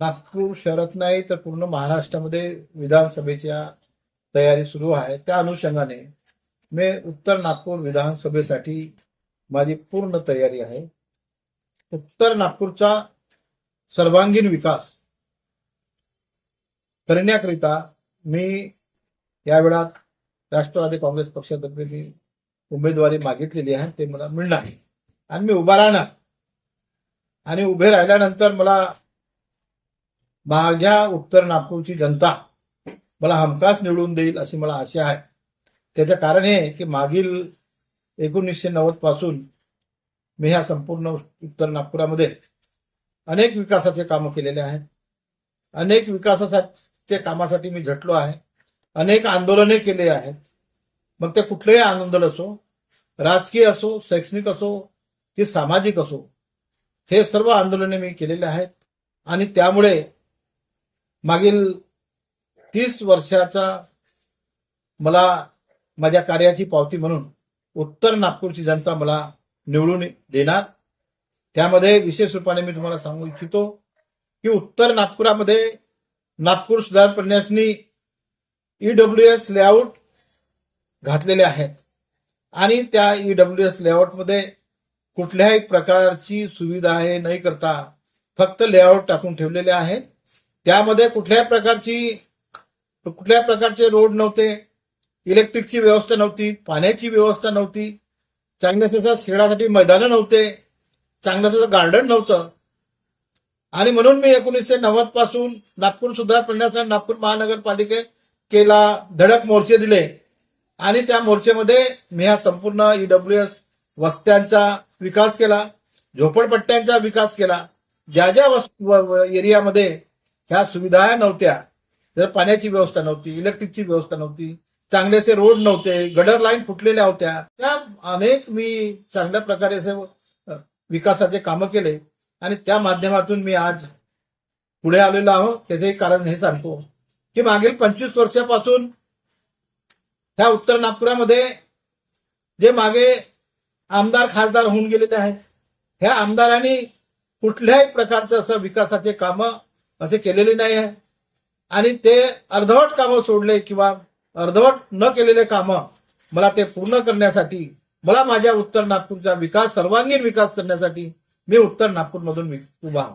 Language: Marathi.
नागपूर शहरात नाही तर पूर्ण महाराष्ट्रामध्ये विधानसभेच्या तयारी सुरू आहे. त्या अनुषंगाने मी उत्तर नागपूर विधानसभेसाठी माझी पूर्ण तयारी आहे. उत्तर नागपूरचा सर्वांगीण विकास करण्याकरिता मी या वेळात राष्ट्रवादी काँग्रेस पक्षातर्फे मी उमेदवारी मागितलेली आहे ते मला मिळणार. आणि मी उभा राहणार. आणि उभे राहिल्यानंतर मला माझ्या उत्तर नागपूरची जनता मला हमखास निवडून देईल अशी मला आशा आहे. त्याचं कारण हे की मागील एकोणीसशे नव्वदपासून मी ह्या संपूर्ण उत्तर नागपुरामध्ये अनेक विकासाचे कामं केलेले आहेत. अनेक विकासाचे कामासाठी मी झटलो आहे. अनेक आंदोलने केले आहेत. मग ते कुठलेही आंदोलन असो राजकीय असो शैक्षणिक असो की सामाजिक असो हे सर्व आंदोलने मी केलेले आहेत. आणि त्यामुळे मागील तीस वर्षाचा मला माझ्या कार्याची पावती म्हणून उत्तर नागपूरची जनता मला निवडून देणार. त्यामध्ये विशेष रूपाने मी तुम्हाला सांगू इच्छितो की उत्तर नागपुरामध्ये नागपूर सुधार प्रन्यासनी ईडब्ल्यू एस लेआउट घातलेले आहेत. आणि त्या ईडब्ल्यू एस लेआउटमध्ये कुठल्याही प्रकारची सुविधा आहे नाही करता फक्त लेआउट टाकून ठेवलेले आहेत. त्यामध्ये कुठल्याही प्रकारची कुठल्याही प्रकारचे रोड नव्हते इलेक्ट्रिकची व्यवस्था नव्हती पाण्याची व्यवस्था नव्हती चांगल्याचं खेळासाठी मैदानं नव्हते चांगल्याचं गार्डन नव्हतं. आणि म्हणून मी एकोणीसशे नव्वदपासून नागपूर सुधार करण्यासाठी नागपूर महानगरपालिकेला धडक मोर्चे दिले. आणि त्या मोर्चेमध्ये मी हा संपूर्ण ईडब्ल्यू एस वस्त्यांचा विकास केला झोपडपट्ट्यांचा विकास केला. ज्या ज्या वस- व- एरियामध्ये ह्या सुविधा नव्हत्या. जर पाण्याची व्यवस्था नव्हती इलेक्ट्रिकची व्यवस्था नव्हती चांगलेसे रोड नव्हते गडर लाईन फुटलेल्या होत्या. त्या अनेक मी चांगल्या प्रकारे असे विकासाचे कामं केले. आणि त्या माध्यमातून मी आज पुढे आलेलो आहो त्याचे कारण हे सांगतो. की मागील पंचवीस वर्षापासून ह्या उत्तर नागपुरामध्ये जे मागे आमदार खासदार होऊन गेलेले आहेत ह्या आमदारांनी कुठल्याही प्रकारचं असं विकासाचे कामं असे केलेले नाही आहे. आणि ते अर्धवट कामं सोडले किंवा अर्धवट न केलेले कामं मला ते पूर्ण करण्यासाठी मला माझ्या उत्तर नागपूरचा विकास सर्वांगीण विकास करण्यासाठी मी उत्तर नागपूरमधून उभा आहो.